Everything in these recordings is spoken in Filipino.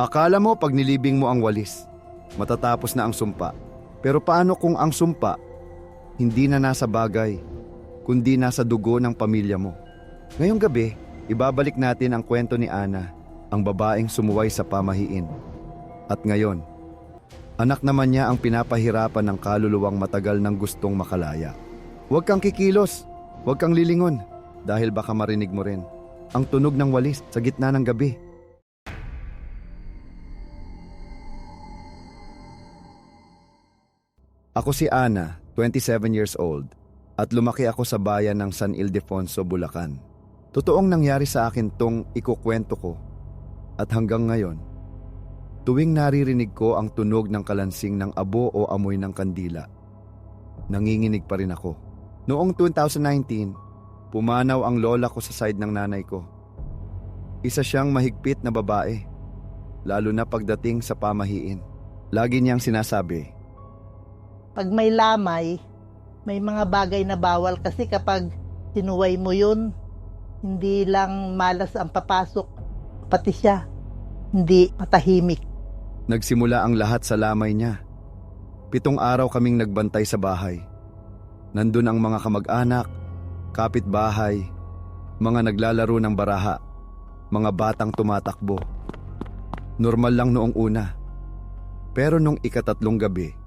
Akala mo pag nilibing mo ang walis, matatapos na ang sumpa. Pero paano kung ang sumpa hindi na nasa bagay, kundi nasa dugo ng pamilya mo? Ngayong gabi, ibabalik natin ang kwento ni Ana, ang babaeng sumuway sa pamahiin. At ngayon, anak naman niya ang pinapahirapan ng kaluluwang matagal ng gustong makalaya. Huwag kang kikilos, huwag kang lilingon, dahil baka marinig mo rin ang tunog ng walis sa gitna ng gabi. Ako si Ana, 27 years old, at lumaki ako sa bayan ng San Ildefonso, Bulacan. Totoong nangyari sa akin tong ikukwento ko. At hanggang ngayon, tuwing naririnig ko ang tunog ng kalansing ng abo o amoy ng kandila, nanginginig pa rin ako. Noong 2019, pumanaw ang lola ko sa side ng nanay ko. Isa siyang mahigpit na babae, lalo na pagdating sa pamahiin. Lagi niyang sinasabi, Pag may lamay, may mga bagay na bawal kasi kapag sinuway mo yun, hindi lang malas ang papasok, pati siya, hindi matahimik. Nagsimula ang lahat sa lamay niya. Pitong araw kaming nagbantay sa bahay. Nandun ang mga kamag-anak, kapitbahay, mga naglalaro ng baraha, mga batang tumatakbo. Normal lang noong una. Pero nung ikatatlong gabi,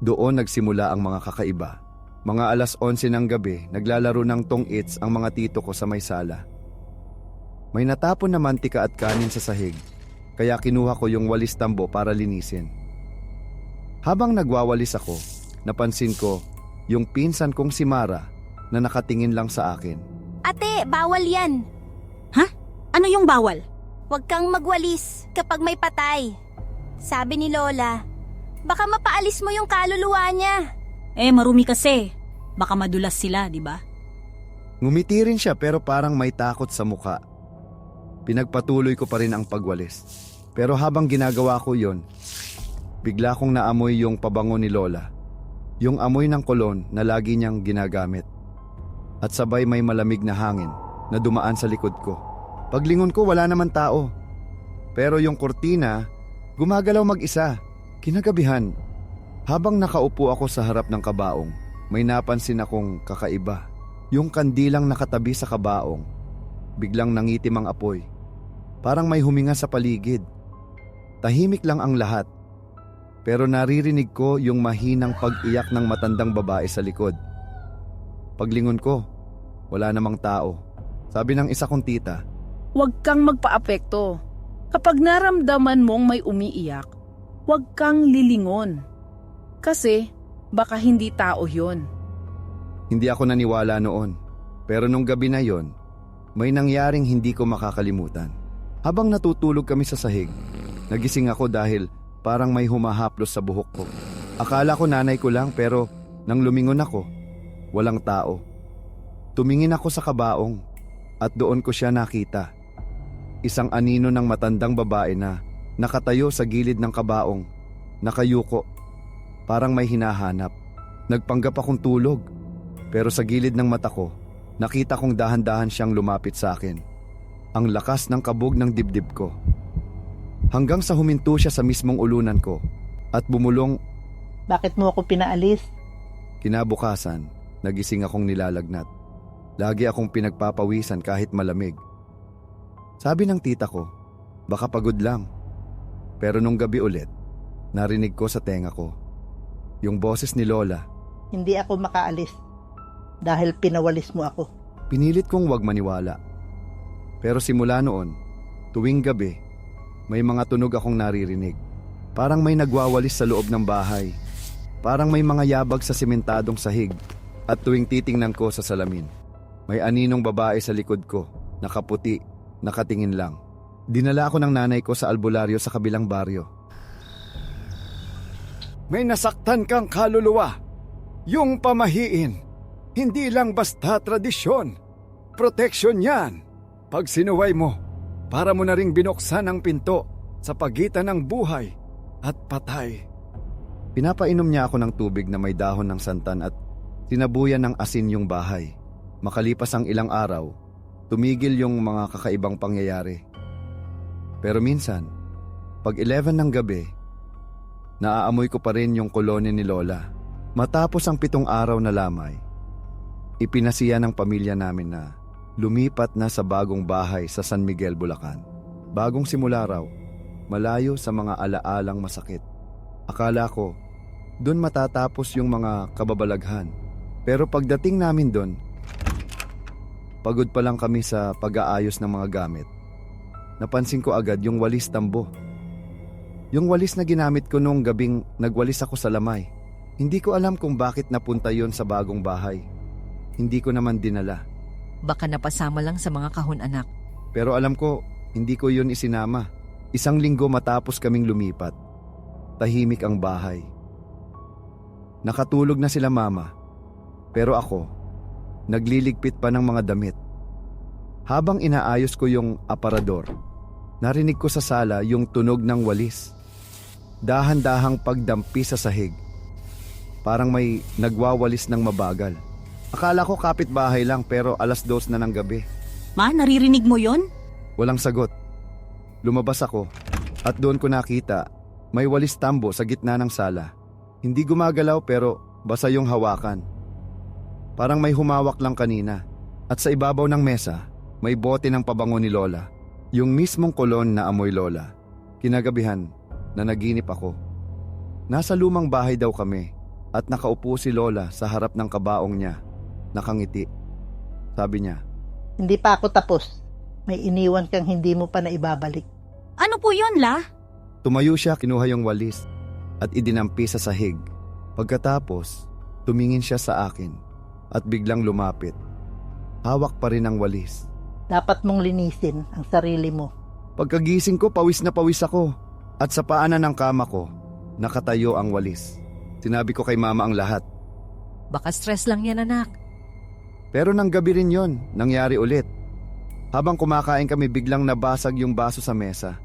doon nagsimula ang mga kakaiba. Mga alas 11 ng gabi, naglalaro ng tong-its ang mga tito ko sa may sala. May natapon na mantika at kanin sa sahig, kaya kinuha ko yung walis tambo para linisin. Habang nagwawalis ako, napansin ko yung pinsan kong si Mara na nakatingin lang sa akin. Ate, bawal yan. Ano yung bawal? Huwag kang magwalis kapag may patay. Sabi ni Lola, baka mapaalis mo yung kaluluwa niya. Eh, marumi kasi. Baka madulas sila, di ba? Ngumiti rin siya pero parang may takot sa muka. Pinagpatuloy ko pa rin ang pagwalis. Pero habang ginagawa ko yon, bigla kong naamoy yung pabango ni Lola. Yung amoy ng kolon na lagi niyang ginagamit. At sabay may malamig na hangin na dumaan sa likod ko. Paglingon ko wala naman tao. Pero yung kurtina, gumagalaw mag-isa. Kinagabihan. Habang nakaupo ako sa harap ng kabaong, may napansin akong kakaiba. Yung kandilang nakatabi sa kabaong, biglang nangitim ang apoy. Parang may huminga sa paligid. Tahimik lang ang lahat. Pero naririnig ko yung mahinang pag-iyak ng matandang babae sa likod. Paglingon ko, wala namang tao. Sabi ng isa kong tita, Huwag kang magpaapekto. Kapag naramdaman mong may umiiyak, huwag kang lilingon. Kasi baka hindi tao yon. hindi ako naniwala noon. Pero nung gabi na yon, may nangyaring hindi ko makakalimutan. Habang natutulog kami sa sahig, nagising ako dahil parang may humahaplos sa buhok ko. Akala ko nanay ko lang pero nang lumingon ako, walang tao. Tumingin ako sa kabaong at doon ko siya nakita. Isang anino ng matandang babae na nakatayo sa gilid ng kabaong, nakayuko, parang may hinahanap. Nagpanggap akong tulog, pero sa gilid ng mata ko, nakita kong dahan-dahan siyang lumapit sa akin. Ang lakas ng kabog ng dibdib ko. Hanggang sa huminto siya sa mismong ulunan ko at bumulong Bakit mo ako pinaalis? Kinabukasan, nagising akong nilalagnat. Lagi akong pinagpapawisan kahit malamig. Sabi ng tita ko, baka pagod lang. Pero nung gabi ulit, narinig ko sa tenga ko. Yung boses ni Lola, Hindi ako makaalis dahil pinawalis mo ako. pinilit kong wag maniwala. Pero simula noon, tuwing gabi, may mga tunog akong naririnig. Parang may nagwawalis sa loob ng bahay. Parang may mga yabag sa simentadong sahig. At tuwing titingnan ko sa salamin, may aninong babae sa likod ko, nakaputi, nakatingin lang. Dinala ako ng nanay ko sa albularyo sa kabilang baryo. May nasaktan kang kaluluwa. Yung pamahiin. Hindi lang basta tradisyon. Proteksyon yan. Pag sinuway mo, para mo na ring binuksan ang pinto sa pagitan ng buhay at patay. Pinapainom niya ako ng tubig na may dahon ng santan at sinabuyan ng asin yung bahay. Makalipas ang ilang araw, tumigil yung mga kakaibang pangyayari. Pero minsan, Pag 11 ng gabi, naaamoy ko pa rin yung kolonya ni Lola. Matapos ang pitong araw na lamay, ipinasiya ng pamilya namin na lumipat na sa bagong bahay sa San Miguel, Bulacan. Bagong simula raw, malayo sa mga alaalang masakit. Akala ko, doon matatapos yung mga kababalaghan. Pero pagdating namin doon, pagod pa lang kami sa pag-aayos ng mga gamit. Napansin ko agad yung walis tambo. Yung walis na ginamit ko nung gabing nagwalis ako sa lamay. Hindi ko alam kung bakit napunta yon sa bagong bahay. Hindi ko naman dinala. Baka napasama lang sa mga kahon anak. Pero alam ko, hindi ko yun isinama. Isang linggo matapos kaming lumipat. Tahimik ang bahay. Nakatulog na sila mama. Pero ako, nagliligpit pa ng mga damit. Habang inaayos ko yung aparador, narinig ko sa sala yung tunog ng walis. Dahan-dahang pagdampi sa sahig. Parang may nagwawalis ng mabagal. Akala ko kapitbahay lang pero alas dos na ng gabi. Ma, naririnig mo yon? Walang sagot. Lumabas ako at doon ko nakita may walis tambo sa gitna ng sala. Hindi gumagalaw pero basa yung hawakan. Parang may humawak lang kanina. At sa ibabaw ng mesa, may bote ng pabango ni Lola. Yung mismong kolon na amoy Lola. Kinagabihan, na naginip ako. Nasa lumang bahay daw kami at nakaupo si Lola sa harap ng kabaong niya. Nakangiti. Sabi niya, Hindi pa ako tapos. May iniwan kang hindi mo pa na ibabalik. Ano po yon, La? Tumayo siya, kinuha yung walis at idinampi sa sahig. Pagkatapos, tumingin siya sa akin at biglang lumapit. Hawak pa rin ang walis. Dapat mong linisin ang sarili mo. Pagkagising ko, pawis na pawis ako. At sa paanan ng kama ko, nakatayo ang walis. Sinabi ko kay mama ang lahat. Baka stress lang yan anak. Pero nang gabi rin yon, nangyari ulit. Habang kumakain kami biglang nabasag yung baso sa mesa.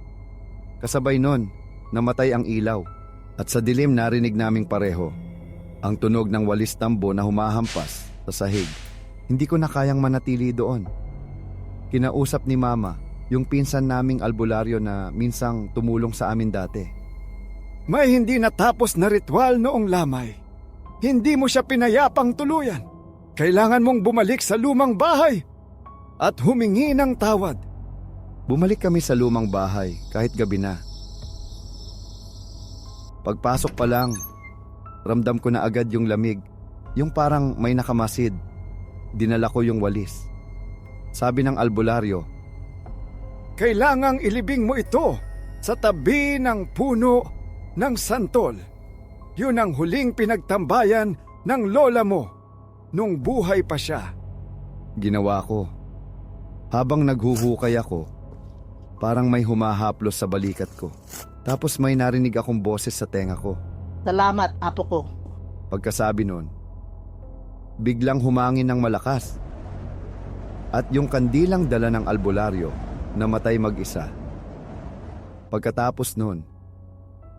Kasabay nun, namatay ang ilaw. At sa dilim narinig naming pareho. Ang tunog ng walis tambo na humahampas sa sahig. Hindi ko na kayang manatili doon. Kinausap ni mama yung pinsan naming albularyo na minsang tumulong sa amin dati. May hindi natapos na ritual noong lamay. Hindi mo siya pinayapang tuluyan. Kailangan mong bumalik sa lumang bahay at humingi ng tawad. Bumalik kami sa lumang bahay kahit gabi na. Pagpasok pa lang, ramdam ko na agad yung lamig, yung parang may nakamasid. Dinala ko yung walis. Sabi ng albularyo, Kailangang ilibing mo ito sa tabi ng puno ng santol. Yun ang huling pinagtambayan ng lola mo nung buhay pa siya. Ginawa ko. Habang naghuhukay ako, parang may humahaplos sa balikat ko. Tapos may narinig akong boses sa tenga ko. Salamat, apo ko. Pagkasabi nun, biglang humangin ng malakas. At yung kandilang dala ng albularyo, namatay mag-isa. Pagkatapos nun,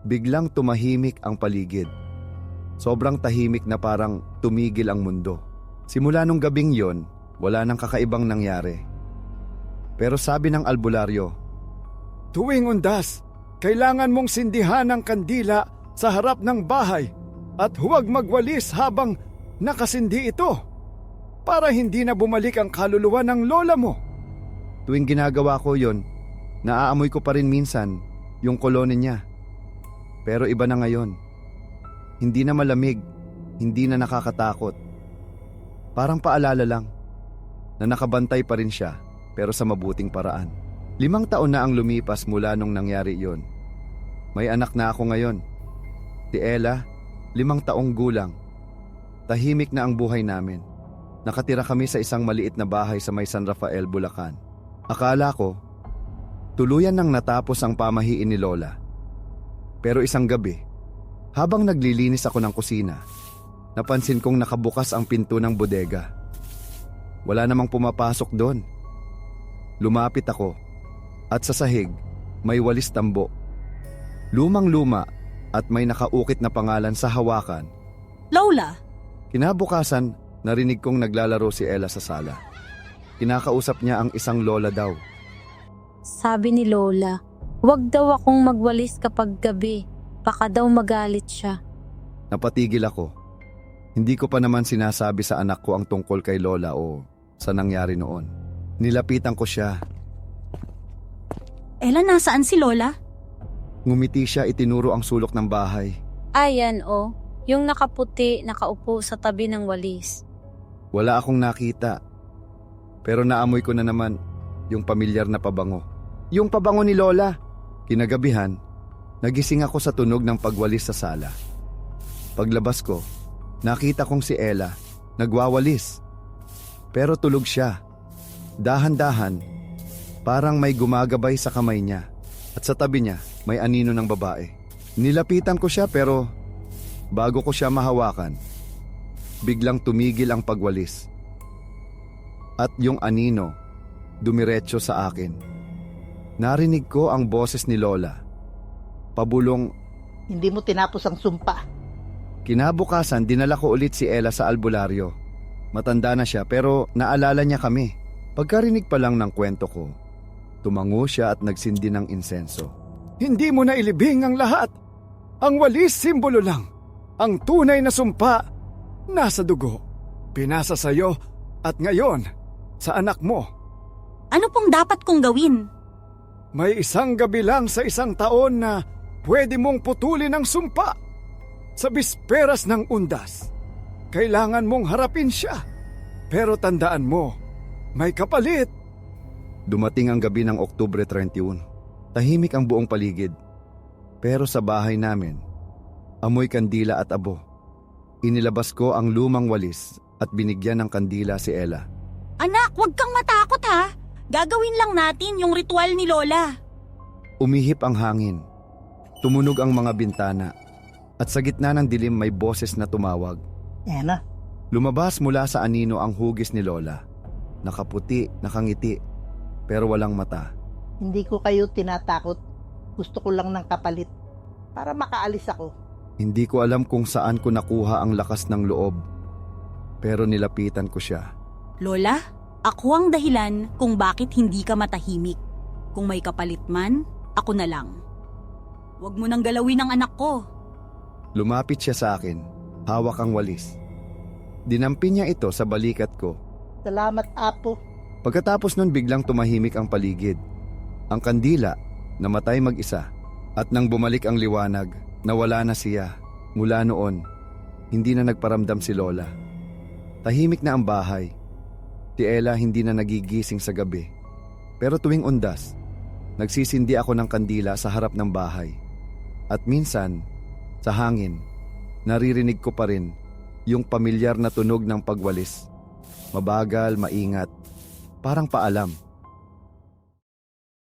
biglang tumahimik ang paligid. Sobrang tahimik na parang tumigil ang mundo. Simula nung gabing yon, wala nang kakaibang nangyari. Pero sabi ng albularyo, Tuwing undas, kailangan mong sindihan ang kandila sa harap ng bahay at huwag magwalis habang nakasindi ito para hindi na bumalik ang kaluluwa ng lola mo. Tuwing ginagawa ko yon, naaamoy ko pa rin minsan yung kolone niya. Pero iba na ngayon. Hindi na malamig, hindi na nakakatakot. Parang paalala lang na nakabantay pa rin siya pero sa mabuting paraan. Limang taon na ang lumipas mula nung nangyari yon. May anak na ako ngayon. Si Ella, limang taong gulang. Tahimik na ang buhay namin. Nakatira kami sa isang maliit na bahay sa may San Rafael, Bulacan. Akala ko, tuluyan nang natapos ang pamahiin ni Lola. Pero isang gabi, habang naglilinis ako ng kusina, napansin kong nakabukas ang pinto ng bodega. Wala namang pumapasok doon. Lumapit ako at sa sahig may walis tambo. Lumang-luma at may nakaukit na pangalan sa hawakan. Lola, Kinabukasan, narinig kong naglalaro si Ella sa sala. Kinakausap niya ang isang lola daw. Sabi ni Lola, Huwag daw akong magwalis kapag gabi. Baka daw magalit siya. Napatigil ako. Hindi ko pa naman sinasabi sa anak ko ang tungkol kay Lola o sa nangyari noon. Nilapitan ko siya. Ella, nasaan si Lola? Ngumiti siya itinuro ang sulok ng bahay. Ayan oh, yung nakaputi nakaupo sa tabi ng walis. Wala akong nakita. Pero naamoy ko na naman yung pamilyar na pabango. Yung pabango ni Lola. Kinagabihan, nagising ako sa tunog ng pagwalis sa sala. Paglabas ko, nakita kong si Ella, nagwawalis. Pero tulog siya. Dahan-dahan, parang may gumagabay sa kamay niya. At sa tabi niya, may anino ng babae. Nilapitan ko siya pero bago ko siya mahawakan, biglang tumigil ang pagwalis. At yung anino, dumiretso sa akin. Narinig ko ang boses ni Lola. Pabulong, Hindi mo tinapos ang sumpa. kinabukasan dinala ko ulit si Ella sa albularyo. Matanda na siya pero naalala niya kami. Pagkarinig pa lang ng kwento ko, tumango siya at nagsindi ng insenso. Hindi mo na ilibing ang lahat. Ang walis simbolo lang. Ang tunay na sumpa, nasa dugo. Pinasa sa'yo at ngayon, sa anak mo. Ano pong dapat kong gawin? May isang gabi lang sa isang taon na pwede mong putulin ang sumpa. Sa bisperas ng undas, kailangan mong harapin siya. Pero tandaan mo, may kapalit. Dumating ang gabi ng Oktubre 31. Tahimik ang buong paligid. Pero sa bahay namin, amoy kandila at abo. Inilabas ko ang lumang walis at binigyan ng kandila si Ella. Anak, huwag kang matakot ha. Gagawin lang natin yung ritual ni Lola. Umihip ang hangin. Tumunog ang mga bintana. At sa gitna ng dilim may boses na tumawag. Na. Lumabas mula sa anino ang hugis ni Lola. Nakaputi, nakangiti, pero walang mata. Hindi ko kayo tinatakot. Gusto ko lang ng kapalit. Para makaalis ako. Hindi ko alam kung saan ko nakuha ang lakas ng loob. Pero nilapitan ko siya. Lola, ako ang dahilan kung bakit hindi ka matahimik. Kung may kapalit man, ako na lang. Huwag mo nang galawin ang anak ko. Lumapit siya sa akin, hawak ang walis. Dinampi niya ito sa balikat ko. Salamat, Apo. Pagkatapos nun biglang tumahimik ang paligid. Ang kandila, namatay mag-isa. At nang bumalik ang liwanag, nawala na siya. Mula noon, hindi na nagparamdam si Lola. Tahimik na ang bahay. Si Ella hindi na nagigising sa gabi. Pero tuwing undas, nagsisindi ako ng kandila sa harap ng bahay. At minsan, sa hangin, naririnig ko pa rin yung pamilyar na tunog ng pagwalis. Mabagal, maingat, parang paalam.